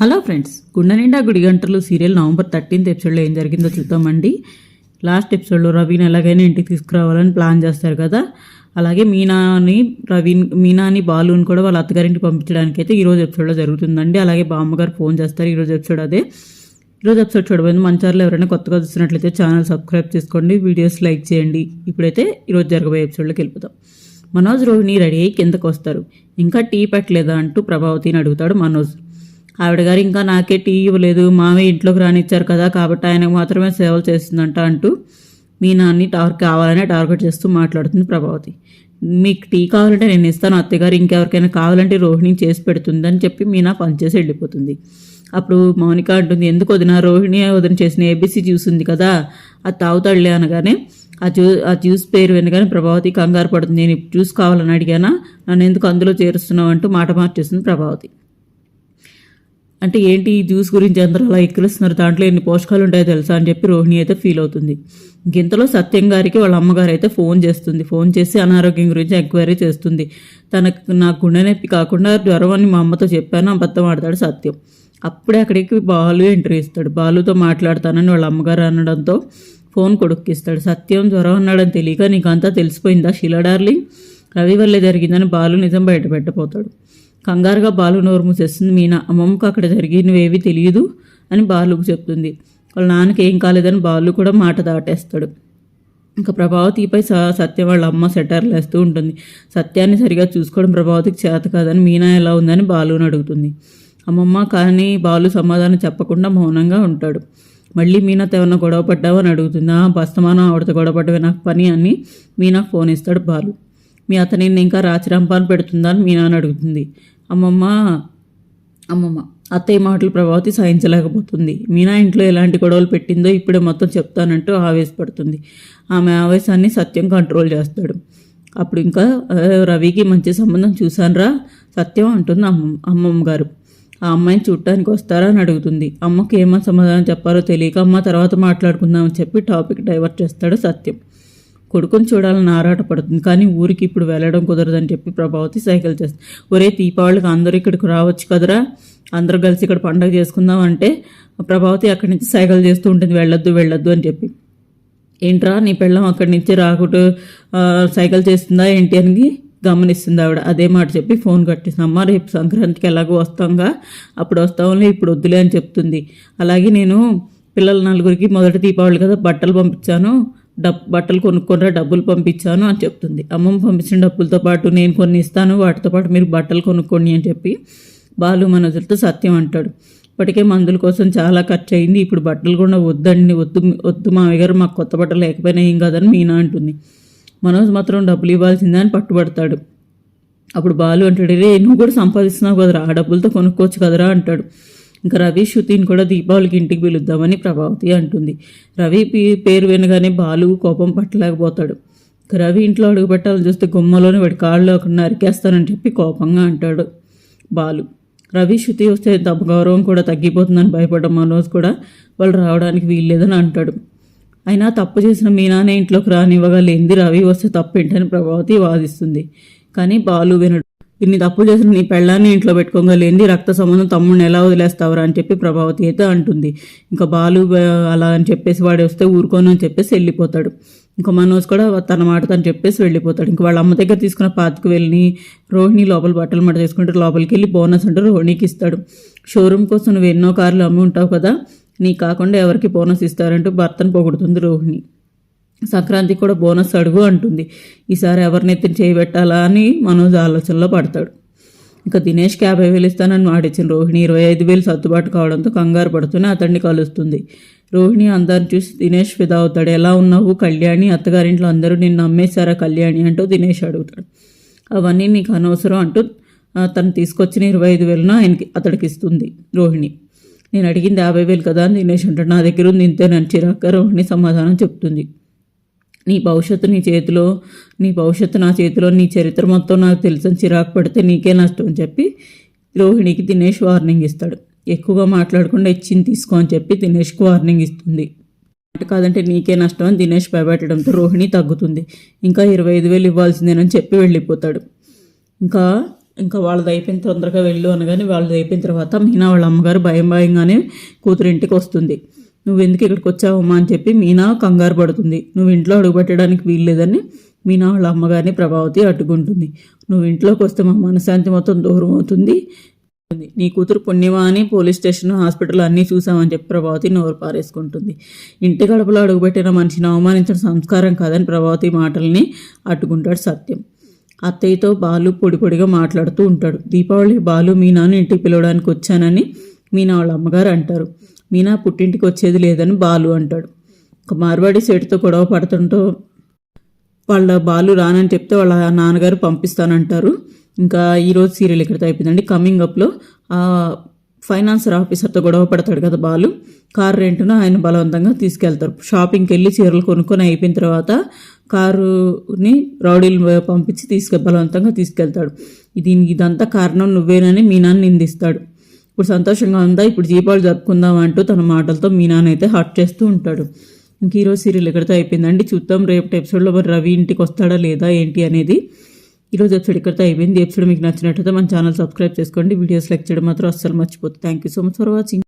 Hello friends గుండె నిండా గుడి గంటలు సీరియల్ నవంబర్ థర్టీన్త్ ఎపిసోడ్లో ఏం జరిగిందో చూద్దామండి. లాస్ట్ ఎపిసోడ్లో రవిని ఎలాగైనా ఇంటికి తీసుకురావాలని ప్లాన్ చేస్తారు కదా. అలాగే మీనాని రవీన్ మీనాని బాలుని కూడా వాళ్ళ అత్తగారింటికి పంపించడానికి అయితే ఈరోజు ఎపిసోడ్లో జరుగుతుందండి. అలాగే బామ్మగారు ఫోన్ చేస్తారు ఈరోజు ఎపిసోడ్ అదే. ఈరోజు ఎపిసోడ్ చూడబోయింది మన ఛానల్ ఎవరైనా కొత్తగా చూస్తున్నట్లయితే ఛానల్ సబ్స్క్రైబ్ చేసుకోండి వీడియోస్ లైక్ చేయండి. ఇప్పుడైతే ఈరోజు జరగబోయే ఎపిసోడ్లోకి వెళ్ళిపోతాం మనోజ్ రోహిణి రెడీ అయ్యి కిందకు వస్తారు. ఇంకా టీ పెట్టలేదా అంటూ ప్రభావతిని అడుగుతాడు మనోజ్. ఆవిడ గారు ఇంకా నాకే టీ ఇవ్వలేదు మామే ఇంట్లోకి రానిచ్చారు కదా కాబట్టి ఆయనకు మాత్రమే సేవలు చేస్తుందంట అంటూ మీ నాన్ని టార్ కావాలనే టార్గెట్ చేస్తూ మాట్లాడుతుంది ప్రభావతి. మీకు టీ కావాలంటే నేను ఇస్తాను అత్తగారు ఇంకెవరికైనా కావాలంటే రోహిణి చేసి పెడుతుందని చెప్పి మీనా పనిచేసి వెళ్ళిపోతుంది. అప్పుడు మౌనిక అంటుంది ఎందుకు వదిన? రోహిణి వదిన చేసిన ఏబీసీ జ్యూస్ ఉంది కదా అది తాగుతాడులే అనగానే ఆ జ్యూ ఆ జ్యూస్ పేరు వినగానే ప్రభావతి కంగారు పడుతుంది నేను జ్యూస్ కావాలని అడిగానా? నన్ను ఎందుకు అందులో చేరుస్తున్నావు? అంటూ మాట మార్చేస్తుంది ప్రభావతి. అంటే ఏంటి ఈ జ్యూస్ గురించి అందరూ అలా ఎక్కిరిస్తున్నారు? దాంట్లో ఎన్ని పోషకాలు ఉంటాయో తెలుసా అని చెప్పి రోహిణి అయితే ఫీల్ అవుతుంది. ఇంతలో సత్యం గారికి వాళ్ళ అమ్మగారు అయితే ఫోన్ చేస్తుంది. ఫోన్ చేసి అనారోగ్యం గురించి ఎంక్వైరీ చేస్తుంది. తనకు నా గుండె నొప్పి కాకుండా జ్వరం అని మా అమ్మతో చెప్పాను. అబద్ధం ఆడతాడు సత్యం. అప్పుడే అక్కడికి బాలు ఎంట్రీ ఇస్తాడు. బాలుతో మాట్లాడతానని వాళ్ళ అమ్మగారు అనడంతో ఫోన్ కొడుక్కిస్తాడు. సత్యం జ్వరం అన్నాడని తెలియక నీకంతా తెలిసిపోయిందా? శిలా డార్లింగ్ రవి వల్లే జరిగిందని బాలు నిజం బయట పెట్టబోతాడు. కంగారుగా బాలు నోరు మూసేస్తుంది. మీనా అమ్మమ్మకు అక్కడ జరిగినవేవి తెలియదు అని బాలుకు చెప్తుంది. వాళ్ళ నాన్నకి ఏం కాలేదని బాలు కూడా మాట దాటేస్తాడు. ఇంకా ప్రభావతిపై స- సత్యం వాళ్ళ అమ్మ సెటర్లు వేస్తూ ఉంటుంది. సత్యాన్ని సరిగా చూసుకోవడం ప్రభావతికి చేత కాదని మీనా ఎలా ఉందని బాలుని అడుగుతుంది. అమ్మమ్మ కానీ బాలు సమాధానం చెప్పకుండా మౌనంగా ఉంటాడు. మళ్ళీ మీనాతో ఏమన్నా గొడవ పడ్డావా? అని అడుగుతుంది. ఆ బస్తమానం ఆవిడతో గొడవ పడ్డవే నాకు పని అని మీనాకు ఫోన్ ఇస్తాడు బాలు. మీ అతని ఇంకా రాచిరంపాన్ని పెడుతుందా? అని మీనా అని అడుగుతుంది. అమ్మమ్మ. అమ్మమ్మ. అత్తయ్య మాటలు ప్రభావతి సహించలేకపోతుంది. మీనా ఇంట్లో ఎలాంటి గొడవలు పెట్టిందో ఇప్పుడే మొత్తం చెప్తానంటూ ఆవేశపడుతుంది. ఆమె ఆవేశాన్ని సత్యం కంట్రోల్ చేస్తాడు. అప్పుడు ఇంకా "ఆ, రవికి మంచి సంబంధం చూశానురా? సత్యం అంటుంది అమ్మ అమ్మమ్మ గారు. ఆ అమ్మాయిని చూడటానికి వస్తారా? అని అడుగుతుంది. అమ్మకి ఏమని సమాధానం చెప్పాలో తెలియక అమ్మ తర్వాత మాట్లాడుకుందామని చెప్పి టాపిక్ డైవర్ట్ చేస్తాడు సత్యం. కొడుకుని చూడాలని ఆరాటపడుతుంది. కానీ ఊరికి ఇప్పుడు వెళ్ళడం కుదరదని చెప్పి ప్రభావతి సైకిల్ చేస్తుంది. ఒరే దీపావళికి అందరూ ఇక్కడికి రావచ్చు కదరా? అందరూ కలిసి ఇక్కడ పండగ చేసుకుందాం అంటే ప్రభావతి అక్కడి నుంచి సైకిల్ చేస్తూ ఉంటుంది. వెళ్ళొద్దు వెళ్ళొద్దు అని చెప్పి. ఏంట్రా నీ పెళ్ళం అక్కడి నుంచి రాకుట సైకిల్ చేస్తుందా ఏంటి అని గమనిస్తుంది ఆవిడ. అదే మాట చెప్పి ఫోన్ కట్టేసింది అమ్మ రేపు సంక్రాంతికి ఎలాగో వస్తాంగా. అప్పుడు వస్తాంలే ఇప్పుడు వద్దులే అని చెప్తుంది. అలాగే నేను పిల్లల నలుగురికి మొదటి దీపావళి కదా బట్టలు పంపించాను. డబ్ బట్టలు కొనుక్కొనరా డబ్బులు పంపించాను అని చెప్తుంది. అమ్మమ్మ పంపించిన డబ్బులతో పాటు నేను కొన్ని ఇస్తాను వాటితో పాటు మీరు బట్టలు కొనుక్కోండి అని చెప్పి బాలు మనోజులతో సత్యం అంటాడు. ఇప్పటికే మందుల కోసం చాలా ఖర్చు అయింది ఇప్పుడు బట్టలు కూడా వద్దండి వద్దు వద్దు మామయ్య గారు మాకు కొత్త బట్టలు లేకపోయినా ఏం కాదని మీనా అంటుంది. మనోజ్ మాత్రం డబ్బులు ఇవ్వాల్సిందే అని పట్టుబడతాడు. అప్పుడు బాలు అంటాడు రే నువ్వు కూడా సంపాదిస్తున్నావు కదరా ఆ డబ్బులతో కొనుక్కోవచ్చు కదరా అంటాడు. ఇంకా రవి శృతిని కూడా దీపావళికి ఇంటికి పిలుద్దామని ప్రభావతి అంటుంది. రవి పే- పేరు వినగానే బాలు కోపం పట్టలేకపోతాడు. రవి ఇంట్లో అడుగు పెట్టాలని చూస్తే గుమ్మలోనే వాడి కాళ్ళు అక్కడ నరికేస్తానని చెప్పి కోపంగా అంటాడు బాలు. రవి శృతి వస్తే తమ గౌరవం కూడా తగ్గిపోతుందని భయపడ్డ మనోజ్ కూడా వాళ్ళు రావడానికి వీల్లేదని అంటాడు. అయినా తప్పు చేసిన మీనానే ఇంట్లోకి రానివ్వగలేంది రవి వస్తే తప్పేంటని ప్రభావతి వాదిస్తుంది. కానీ బాలు వినడు. ఇన్ని తప్పు చేసిన నీ పెళ్ళాన్ని ఇంట్లో పెట్టుకోగలిగింది రక్త సంబంధం తమ్ముడిని ఎలా వదిలేస్తావురా అని చెప్పి ప్రభావతి అయితే అంటుంది. ఇంకా బాలు అలా అని చెప్పేసి వాడు వస్తే ఊరుకోను అని చెప్పేసి వెళ్ళిపోతాడు. ఇంకా మనోజ్ కూడా తన మాట తను చెప్పేసి వెళ్ళిపోతాడు. ఇంకా వాళ్ళ అమ్మ దగ్గర తీసుకున్న పాతకు వెళ్ళి రోహిణి లోపల బట్టలు మట తీసుకుంటే లోపలికి వెళ్ళి బోనస్ అంటే రోహిణికి ఇస్తాడు. షోరూమ్ కోసం నువ్వు ఎన్నో కార్లు అమ్మి ఉంటావు కదా నీకు కాకుండా ఎవరికి బోనస్ ఇస్తారంటూ భర్తను పొగుడుతుంది రోహిణి. సంక్రాంతికి కూడా బోనస్ అడుగు అంటుంది. ఈసారి ఎవరినైతే చేయబెట్టాలా అని మనోజ్ ఆలోచనలో పడతాడు. ఇంకా దినేష్కి యాభై వేలు ఇస్తానని మాటిచ్చిన రోహిణి. ఇరవై ఐదు వేలు సర్దుబాటు కావడంతో కంగారు పడుతూనే అతన్ని కలుస్తుంది. రోహిణి అందరిని చూసి దినేష్ ఫిదా అవుతాడు. ఎలా ఉన్నావు? కళ్యాణి అత్తగారింట్లో అందరూ నిన్ను అమ్మేశారా కళ్యాణి అంటూ దినేష్ అడుగుతాడు. అవన్నీ నీకు అనవసరం అంటూ తను తీసుకొచ్చిన ఇరవై ఐదు వేలను ఆయనకి అతడికి ఇస్తుంది రోహిణి. నేను అడిగింది యాభై వేలు కదా అని దినేష్ అంటాడు. నా దగ్గర ఉంది ఇంతేనని చిరాక రోహిణి సమాధానం చెప్తుంది. నీ భవిష్యత్తు నీ చేతిలో నీ భవిష్యత్తు నా చేతిలో నీ చరిత్ర మొత్తం నాకు తెలుసని చిరాకు పడితే నీకే నష్టం అని చెప్పి రోహిణికి దినేష్ వార్నింగ్ ఇస్తాడు. ఎక్కువగా మాట్లాడకుండా ఇచ్చింది తీసుకో అని చెప్పి దినేష్కు వార్నింగ్ ఇస్తుంది. అంటే కాదంటే నీకే నష్టం అని దినేష్ భయపెట్టడంతో రోహిణి తగ్గుతుంది. ఇంకా ఇరవై ఐదు వేలు ఇవ్వాల్సిందేనని చెప్పి వెళ్ళిపోతాడు. ఇంకా ఇంకా వాళ్ళది అయిపోయిన తొందరగా వెళ్ళు అనగానే వాళ్ళది అయిపోయిన తర్వాత మీనా వాళ్ళ అమ్మగారు భయం భయంగానే కూతురింటికి వస్తుంది. నువ్వు ఎందుకు ఇక్కడికి వచ్చావమ్మా? అని చెప్పి మీనా కంగారు పడుతుంది. నువ్వు ఇంట్లో అడుగుపెట్టడానికి వీల్లేదని మీనా వాళ్ళ అమ్మగారిని ప్రభావతి అడ్డుకుంటుంది. నువ్వు ఇంట్లోకి వస్తే మా మనశాంతి మొత్తం దూరం అవుతుంది. నీ కూతురు పుణ్యమా అని పోలీస్ స్టేషన్ హాస్పిటల్ అన్నీ చూసామని చెప్పి ప్రభావతి నోరు పారేసుకుంటుంది. ఇంటి గడపలో అడుగుపెట్టిన మనిషిని అవమానించడం సంస్కారం కాదని ప్రభావతి మాటల్ని అడ్డుకుంటాడు సత్యం. అత్తయ్యతో బాలు పొడి పొడిగా మాట్లాడుతూ ఉంటాడు. దీపావళి బాలు మీనాను ఇంటికి పిలవడానికి వచ్చానని మీనా వాళ్ళ అమ్మగారు అంటారు. మీనా పుట్టింటికి వచ్చేది లేదని బాలు అంటాడు. ఒక మార్వాడి సేటుతో గొడవ పడుతుంటూ వాళ్ళ బాలు రానని చెప్తే వాళ్ళ నాన్నగారు పంపిస్తానంటారు. ఇంకా ఈరోజు సీరియల్ ఇక్కడితో అయిపోయిందండి. కమింగ్ అప్లో ఆ ఫైనాన్సర్ ఆఫీసర్తో గొడవ పడతాడు కదా బాలు. కారు రెంట్ను ఆయన బలవంతంగా తీసుకెళ్తారు. షాపింగ్కి వెళ్ళి చీరలు కొనుక్కొని అయిపోయిన తర్వాత కారుని రౌడీలు పంపించి తీసుకె బలవంతంగా తీసుకెళ్తాడు. దీనికి ఇదంతా కారణం నువ్వేనని మీనాన్ని నిందిస్తాడు. ఇప్పుడు సంతోషంగా ఉందా? ఇప్పుడు దీపావళి జరుపుకుందాం అంటూ తన మాటలతో మీనానైతే అయితే హర్ట్ చేస్తూ ఉంటాడు. ఇంక ఈరోజు సీరియల్ ఎక్కడితో అయిపోయిందండి? చూద్దాం రేపు ఎపిసోడ్లో మరి రవి ఇంటికి వస్తాడా లేదా ఏంటి అనేది. ఈరోజు ఎపిసోడ్ ఇక్కడితో అయిపోయింది? ఎపిసోడ్ మీకు నచ్చినట్లయితే మన ఛానల్ సబ్స్క్రైబ్ చేసుకోండి. వీడియోస్ లైక్ చేయడం మాత్రం అస్సలు మర్చిపోతుంది thank you so much for watching